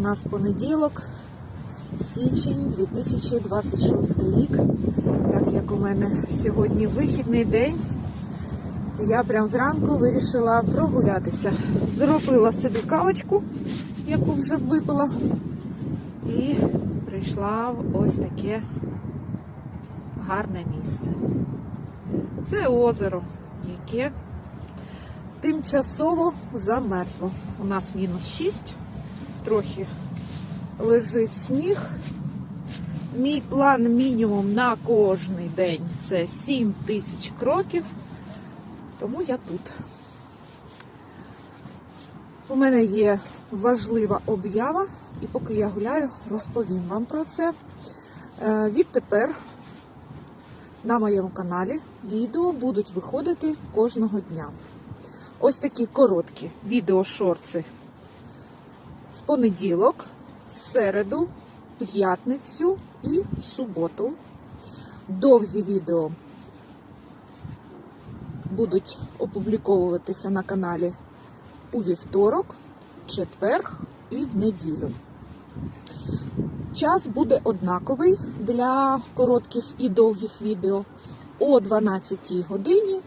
нас понеділок, січень 2026 рік. Так як у мене сьогодні вихідний день, я прям зранку вирішила прогулятися. Зробила собі кавочку, яку вже випила, і прийшла в ось таке гарне місце. Це озеро, яке тимчасово замерзло. У нас мінус 6, трохи лежить сніг. Мій план мінімум на кожний день це 7 тисяч кроків, тому я тут. У мене є важлива об'ява, і поки я гуляю, розповім вам про це. Е, Відтепер на моєму каналі відео будуть виходити кожного дня. Ось такі короткі відеошорти понеділок, середу, п'ятницю і суботу. Довгі відео будуть опубліковуватися на каналі у вівторок, четвер і в неділю. Час буде однаковий для коротких і довгих відео о 12 годині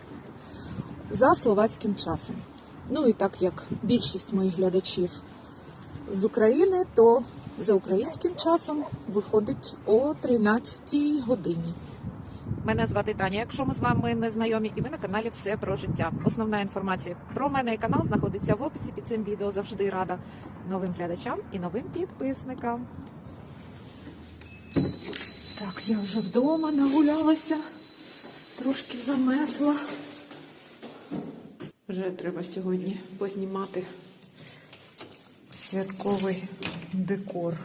за словацьким часом. Ну і так як більшість моїх глядачів з України, то за українським часом виходить о 13 годині. Мене звати Таня. Якщо ми з вами не знайомі, і ви на каналі все про життя. Основна інформація про мене і канал знаходиться в описі під цим відео. Завжди рада новим глядачам і новим підписникам. Так, я вже вдома нагулялася, трошки замерзла. Вже треба сьогодні познімати святковий декор.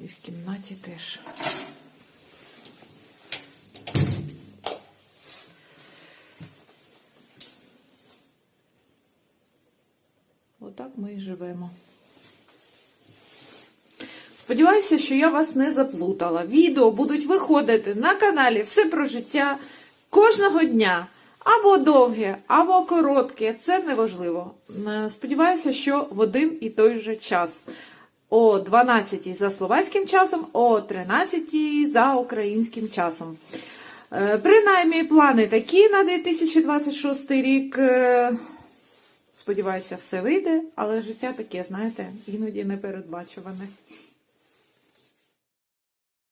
І в кімнаті теж. Отак ми і живемо. Сподіваюся, що я вас не заплутала. Відео будуть виходити на каналі Все про життя кожного дня. Або довге, або коротке. Це неважливо. Е, Сподіваюся, що в один і той же час. О 12 за словацьким часом, о 13 за українським часом. Е, Принаймні, плани такі на 2026 рік. Е, Сподіваюся, все вийде, але життя таке, знаєте, іноді непередбачуване.